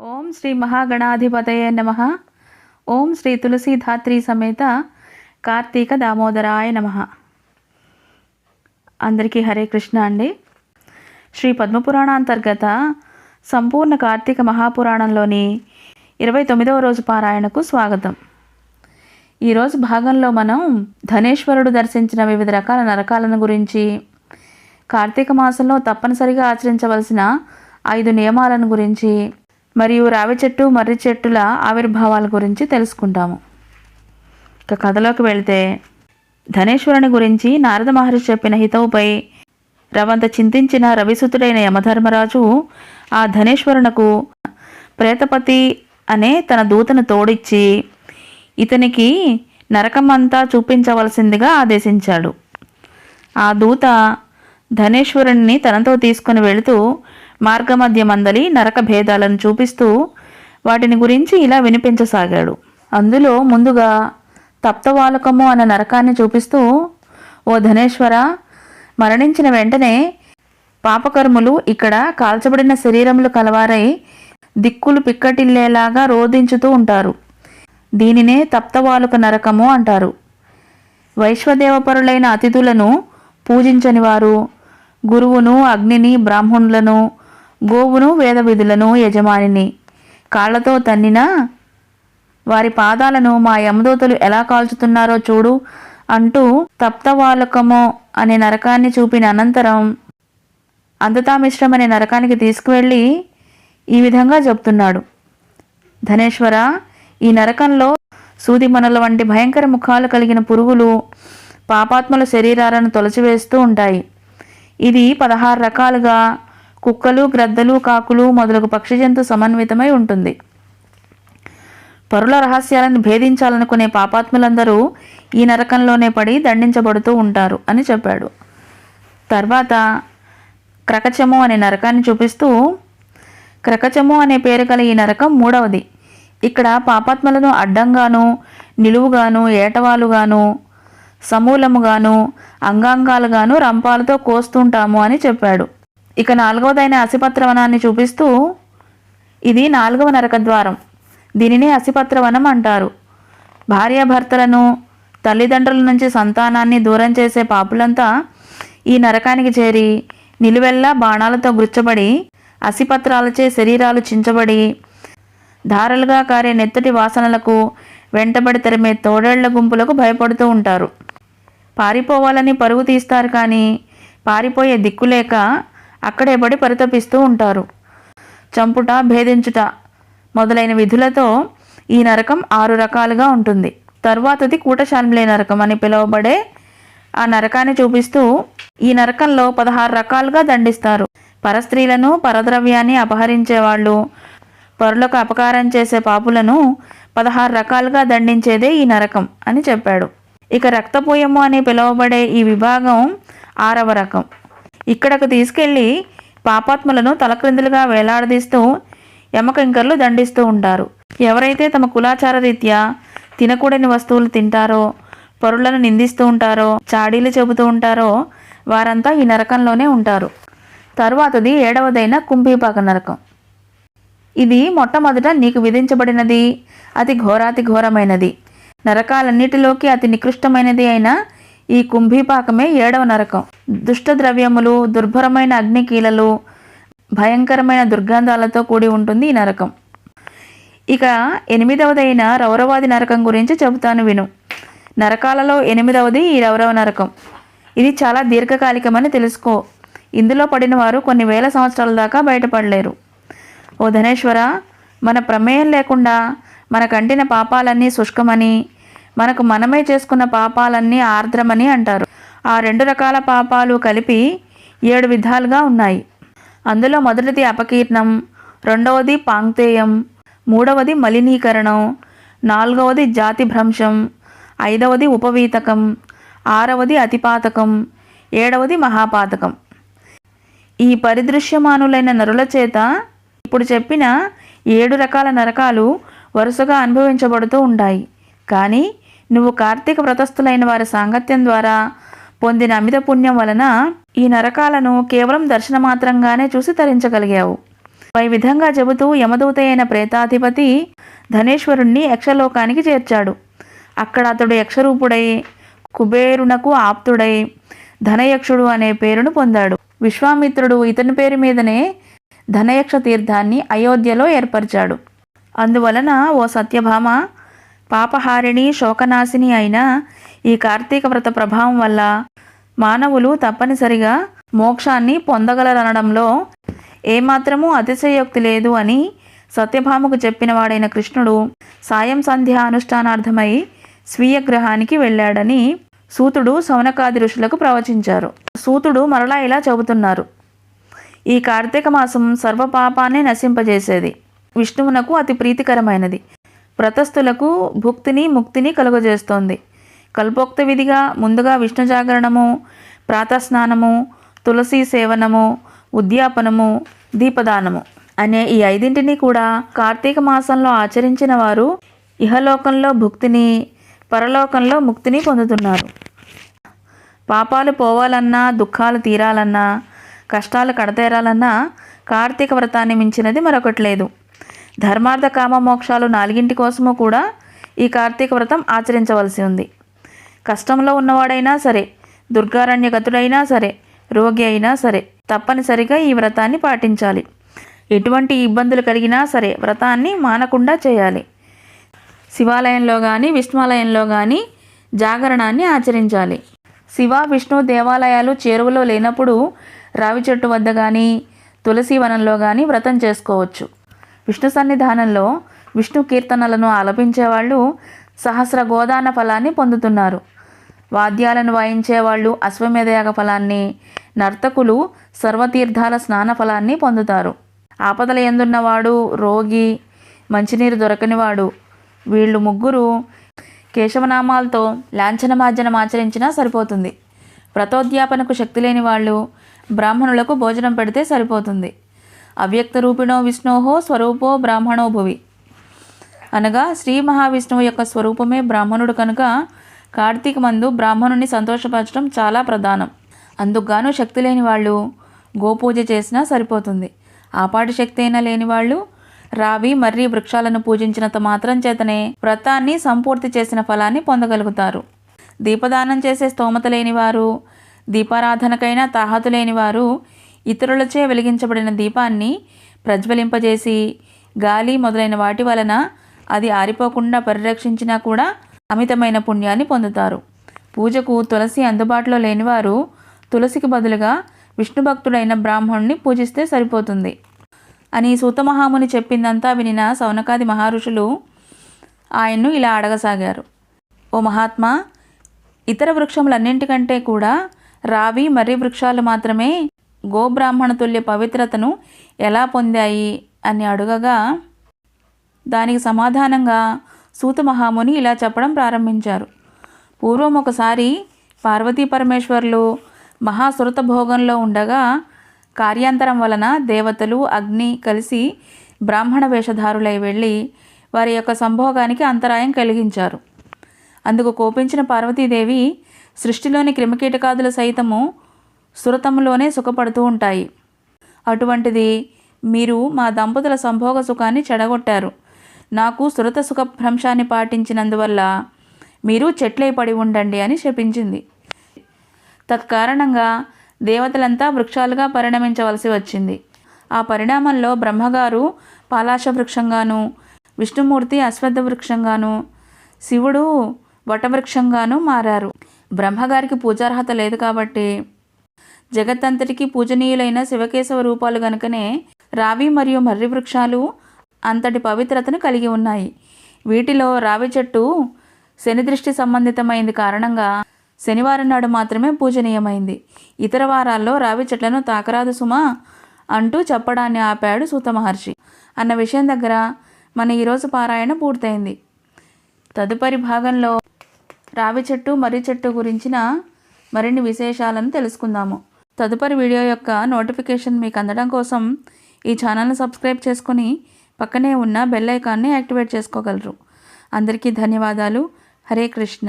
ఓం శ్రీ మహాగణాధిపతయ నమ. ఓం శ్రీ తులసీధాత్రి సమేత కార్తీక దామోదరాయ నమ. అందరికీ హరే కృష్ణ అండి. శ్రీ పద్మపురాణాంతర్గత సంపూర్ణ కార్తీక మహాపురాణంలోని ఇరవై తొమ్మిదవ రోజు పారాయణకు స్వాగతం. ఈరోజు భాగంలో మనం ధనేశ్వరుడు దర్శించిన వివిధ రకాల నరకాలను గురించి కార్తీక మాసంలో తప్పనిసరిగా ఆచరించవలసిన ఐదు నియమాలను గురించి మరియు రావి చెట్టు మర్రి చెట్టుల ఆవిర్భావాల గురించి తెలుసుకుంటాము. ఇక కథలోకి వెళితే ధనేశ్వరుని గురించి నారద మహర్షి చెప్పిన హితవుపై రవంత చింతించిన రవిసుతుడైన యమధర్మరాజు ఆ ధనేశ్వరునకు ప్రేతపతి అనే తన దూతను తోడిచ్చి ఇతనికి నరకమంతా చూపించవలసిందిగా ఆదేశించాడు. ఆ దూత ధనేశ్వరుణ్ణి తనతో తీసుకుని వెళుతూ మార్గమధ్య మందలి నరక భేదాలను చూపిస్తూ వాటిని గురించి ఇలా వినిపించసాగాడు. అందులో ముందుగా తప్తవాలకము అనే నరకాన్ని చూపిస్తూ ఓ ధనేశ్వర మరణించిన వెంటనే పాపకర్ములు ఇక్కడ కాల్చబడిన శరీరములు కలవారై దిక్కులు పిక్కటిల్లేలాగా రోధించుతూ ఉంటారు. దీనినే తప్తవాలుక నరకము అంటారు. వైశ్వదేవపరులైన అతిథులను పూజించని వారు గురువును అగ్నిని బ్రాహ్మణులను గోవును వేద విధులను యజమానిని. కాళ్ళతో తన్నిన వారి పాదాలను మా యమదూతలు ఎలా కాల్చుతున్నారో చూడు అంటూ తప్తవాలకమో అనే నరకాన్ని చూపిన అనంతరం అందతామిశ్రం అనే నరకానికి తీసుకువెళ్ళి ఈ విధంగా చెప్తున్నాడు. ధనేశ్వర ఈ నరకంలో సూదిమనుల వంటి భయంకర ముఖాలు కలిగిన పురుగులు పాపాత్మల శరీరాలను తొలచివేస్తూ ఉంటాయి. ఇది పదహారు రకాలుగా కుక్కలు గ్రద్దలు కాకులు మొదలగు పక్షి జంతు సమన్వితమై ఉంటుంది. పరుల రహస్యాలను భేదించాలనుకునే పాపాత్ములందరూ ఈ నరకంలోనే పడి దండించబడుతూ ఉంటారు అని చెప్పాడు. తర్వాత క్రకచము అనే నరకాన్ని చూపిస్తూ క్రకచము అనే పేరు గల ఈ నరకం మూడవది. ఇక్కడ పాపాత్మలను అడ్డంగాను నిలువుగాను ఏటవాలుగాను సమూలముగాను అంగాంగాలుగాను రంపాలతో కోస్తుంటాము అని చెప్పాడు. ఇక నాలుగవదైన అసిపత్రవనాన్ని చూపిస్తూ ఇది నాలుగవ నరక ద్వారం అసిపత్రవనం అంటారు. భార్యాభర్తలను తల్లిదండ్రుల నుంచి సంతానాన్ని దూరం చేసే పాపులంతా ఈ నరకానికి చేరి నిలువెల్లా బాణాలతో గుచ్చబడి అసిపత్రాలచే శరీరాలు చించబడి ధారలుగా కారే నెత్తటి వాసనలకు వెంటబడి తరిమే తోడేళ్ళ గుంపులకు భయపడుతూ ఉంటారు. పారిపోవాలని పరుగు తీస్తారు కానీ పారిపోయే దిక్కులేక అక్కడే పడి పరితపిస్తూ ఉంటారు. చంపుట భేదించుట మొదలైన విధులతో ఈ నరకం ఆరు రకాలుగా ఉంటుంది. తర్వాతది కూటశాన్లే నరకం అని పిలువబడే ఆ నరకాన్ని చూపిస్తూ ఈ నరకంలో పదహారు రకాలుగా దండిస్తారు. పరస్త్రీలను పరద్రవ్యాన్ని అపహరించేవాళ్ళు పరులకు అపకారం చేసే పాపులను పదహారు రకాలుగా దండించేదే ఈ నరకం అని చెప్పాడు. ఇక రక్తపోయము అని పిలువబడే ఈ విభాగం ఆరవ రకం. ఇక్కడకు తీసుకెళ్ళి పాపాత్ములను తలక్రిందులుగా వేలాడదీస్తూ యమకింకర్లు దండిస్తూ ఉంటారు. ఎవరైతే తమ కులాచార రీత్యా తినకూడని వస్తువులు తింటారో పరులను నిందిస్తూ ఉంటారో చాడీలు చెబుతూ ఉంటారో వారంతా ఈ నరకంలోనే ఉంటారు. తరువాతది ఏడవదైన కుంభీపాక నరకం. ఇది మొట్టమొదట నీకు విధించబడినది అతి ఘోరాతి ఘోరమైనది నరకాలన్నిటిలోకి అతి నికృష్టమైనది అయిన ఈ కుంభీపాకమే ఏడవ నరకం. దుష్ట ద్రవ్యములు దుర్భరమైన అగ్నికీలలు భయంకరమైన దుర్గంధాలతో కూడి ఉంటుంది ఈ నరకం. ఇక ఎనిమిదవదైన రౌరవాది నరకం గురించి చెబుతాను విను. నరకాలలో ఎనిమిదవది ఈ రౌరవ నరకం. ఇది చాలా దీర్ఘకాలికమని తెలుసుకో. ఇందులో పడిన వారు కొన్ని వేల సంవత్సరాల దాకా బయటపడలేరు. ఓ ధనేశ్వర మన ప్రమేయం లేకుండా మన కంటిన పాపాలన్నీ శుష్కమని మనకు మనమే చేసుకున్న పాపాలన్నీ ఆర్ద్రమని అంటారు. ఆ రెండు రకాల పాపాలు కలిపి ఏడు విధాలుగా ఉన్నాయి. అందులో మొదటిది అపకీర్ణం రెండవది పాంక్తేయం మూడవది మలినీకరణం నాలుగవది జాతి భ్రంశం ఐదవది ఉపవీతకం ఆరవది అతిపాతకం ఏడవది మహాపాతకం. ఈ పరిదృశ్యమానులైన నరుల చేత ఇప్పుడు చెప్పిన ఏడు రకాల నరకాలు వరుసగా అనుభవించబడుతూ ఉంటాయి. కానీ నువ్వు కార్తీక వ్రతస్థులైన వారి సాంగత్యం ద్వారా పొందిన అమిత పుణ్యం వలన ఈ నరకాలను కేవలం దర్శనమాత్రంగానే చూసి తరించగలిగావు. పై విధంగా చెబుతూ యమదూత అయిన ప్రేతాధిపతి ధనేశ్వరుణ్ణి యక్షలోకానికి చేర్చాడు. అక్కడ అతడు యక్షరూపుడై కుబేరునకు ఆప్తుడై ధనయక్షుడు అనే పేరును పొందాడు. విశ్వామిత్రుడు ఇతని పేరు మీదనే ధనయక్ష తీర్థాన్ని అయోధ్యలో ఏర్పరిచాడు. అందువలన ఓ సత్యభామ పాపహారిణి శోకనాశిని అయిన ఈ కార్తీక వ్రత ప్రభావం వల్ల మానవులు తప్పనిసరిగా మోక్షాన్ని పొందగలరనడంలో ఏమాత్రమూ అతిశయోక్తి లేదు అని సత్యభామకు చెప్పినవాడైన కృష్ణుడు సాయం సంధ్య అనుష్ఠానార్థమై స్వీయ గ్రహానికి వెళ్ళాడని సూతుడు సౌనకాది ఋషులకు ప్రవచించారు. సూతుడు మరలా ఇలా చెబుతున్నారు. ఈ కార్తీక మాసం సర్వపాపాన్ని నశింపజేసేది. విష్ణువునకు అతి ప్రీతికరమైనది. వ్రతస్థులకు భుక్తిని ముక్తిని కలుగజేస్తోంది. కల్పోక్త విధిగా ముందుగా విష్ణు జాగరణము ప్రాతస్నానము తులసి సేవనము ఉద్యాపనము దీపదానము అనే ఈ ఐదింటిని కూడా కార్తీక మాసంలో ఆచరించిన వారు ఇహలోకంలో భుక్తిని పరలోకంలో ముక్తిని పొందుతున్నారు. పాపాలు పోవాలన్నా దుఃఖాలు తీరాలన్నా కష్టాలు కడతేరాలన్నా కార్తీక వ్రతాన్ని మించినది మరొకటి లేదు. ధర్మార్థ కామ మోక్షాలు నాలుగింటి కోసము కూడా ఈ కార్తీక వ్రతం ఆచరించవలసి ఉంది. కష్టంలో ఉన్నవాడైనా సరే దుర్గారణ్యగతుడైనా సరే రోగి అయినా సరే తప్పనిసరిగా ఈ వ్రతాన్ని పాటించాలి. ఎటువంటి ఇబ్బందులు కలిగినా సరే వ్రతాన్ని మానకుండా చేయాలి. శివాలయంలో కానీ విష్ణువాలయంలో కానీ జాగరణాన్ని ఆచరించాలి. శివ విష్ణు దేవాలయాలు చేరువలో లేనప్పుడు రావి చెట్టు వద్ద కానీ తులసి వనంలో కానీ వ్రతం చేసుకోవచ్చు. విష్ణు సన్నిధానంలో విష్ణు కీర్తనలను ఆలపించేవాళ్ళు సహస్ర గోదాన ఫలాన్ని పొందుతున్నారు. వాద్యాలను వాయించేవాళ్ళు అశ్వమేధయాగ ఫలాన్ని నర్తకులు సర్వతీర్థాల స్నాన ఫలాన్ని పొందుతారు. ఆపదల ఎందున్నవాడు? రోగి మంచినీరు దొరకనివాడు. వీళ్ళు ముగ్గురు కేశవనామాలతో లాంఛనమార్జనం ఆచరించినా సరిపోతుంది. వ్రతోద్యాపనకు శక్తి లేని వాళ్ళు బ్రాహ్మణులకు భోజనం పెడితే సరిపోతుంది. అవ్యక్త రూపిణో విష్ణోహో స్వరూపో బ్రాహ్మణో భువి. అనగా శ్రీ మహావిష్ణువు యొక్క స్వరూపమే బ్రాహ్మణుడు కనుక కార్తీక మందు బ్రాహ్మణుని సంతోషపరచడం చాలా ప్రధానం. అందుకుగాను శక్తి లేని వాళ్ళు గోపూజ చేసినా సరిపోతుంది. ఆపాటి శక్తి అయినా లేని వాళ్ళు రావి మర్రి వృక్షాలను పూజించినంత మాత్రం చేతనే వ్రతాన్ని సంపూర్తి చేసిన ఫలాన్ని పొందగలుగుతారు. దీపదానం చేసే స్తోమత లేనివారు దీపారాధనకైనా తాహతు లేనివారు ఇతరులచే వెలిగించబడిన దీపాన్ని ప్రజ్వలింపజేసి గాలి మొదలైన వాటి వలన అది ఆరిపోకుండా పరిరక్షించినా కూడా అమితమైన పుణ్యాన్ని పొందుతారు. పూజకు తులసి అందుబాటులో లేనివారు తులసికి బదులుగా విష్ణు భక్తుడైన బ్రాహ్మణుని పూజిస్తే సరిపోతుంది. అని సూతమహాముని చెప్పిందంతా వినిన సౌనకాది మహర్షులు ఆయన్ను ఇలా అడగసాగారు. ఓ మహాత్మా ఇతర వృక్షములన్నింటికంటే కూడా రావి మర్రి వృక్షాలు మాత్రమే గోబ్రాహ్మణ తుల్య పవిత్రతను ఎలా పొందాయి అని అడుగగా దానికి సమాధానంగా సూత మహాముని ఇలా చెప్పడం ప్రారంభించారు. పూర్వం ఒకసారి పార్వతీ పరమేశ్వర్లు మహాసురత భోగంలో ఉండగా కార్యాంతరం వలన దేవతలు అగ్ని కలిసి బ్రాహ్మణ వేషధారులై వెళ్ళి వారి యొక్క సంభోగానికి అంతరాయం కలిగించారు. అందుకు కోపించిన పార్వతీదేవి సృష్టిలోని క్రిమికీటకాదుల సైతము సురతంలోనే సుఖపడుతూ ఉంటాయి. అటువంటిది మీరు మా దంపతుల సంభోగ సుఖాన్ని చెడగొట్టారు. నాకు సురత సుఖ భ్రంశాన్ని పాటించినందువల్ల మీరు చెట్లై పడి ఉండండి అని శపించింది. తత్కారణంగా దేవతలంతా వృక్షాలుగా పరిణమించవలసి వచ్చింది. ఆ పరిణామంలో బ్రహ్మగారు పాలాశ వృక్షంగాను విష్ణుమూర్తి అశ్వత్థ వృక్షంగాను శివుడు వటవృక్షంగాను మారారు. బ్రహ్మగారికి పూజార్హత లేదు కాబట్టి జగత్తంతటికి పూజనీయులైన శివకేశవ రూపాలు గనుకనే రావి మరియు మర్రి వృక్షాలు అంతటి పవిత్రతను కలిగి ఉన్నాయి. వీటిలో రావి చెట్టు శని దృష్టి సంబంధితమైంది కారణంగా శనివారం నాడు మాత్రమే పూజనీయమైంది. ఇతర వారాల్లో రావి చెట్లను తాకరాదు సుమా అంటూ చెప్పడాన్ని ఆపాడు సూత మహర్షి. అన్న విషయం దగ్గర మన ఈరోజు పారాయణ పూర్తయింది. తదుపరి భాగంలో రావి చెట్టు మర్రి చెట్టు గురించిన మరిన్ని విశేషాలను తెలుసుకుందాము. తదుపరి వీడియో యొక్క నోటిఫికేషన్ మీకు అందడం కోసం ఈ ఛానల్ని సబ్స్క్రైబ్ చేసుకుని పక్కనే ఉన్న బెల్ ఐకాన్ని యాక్టివేట్ చేసుకోగలరు. అందరికీ ధన్యవాదాలు. హరే కృష్ణ.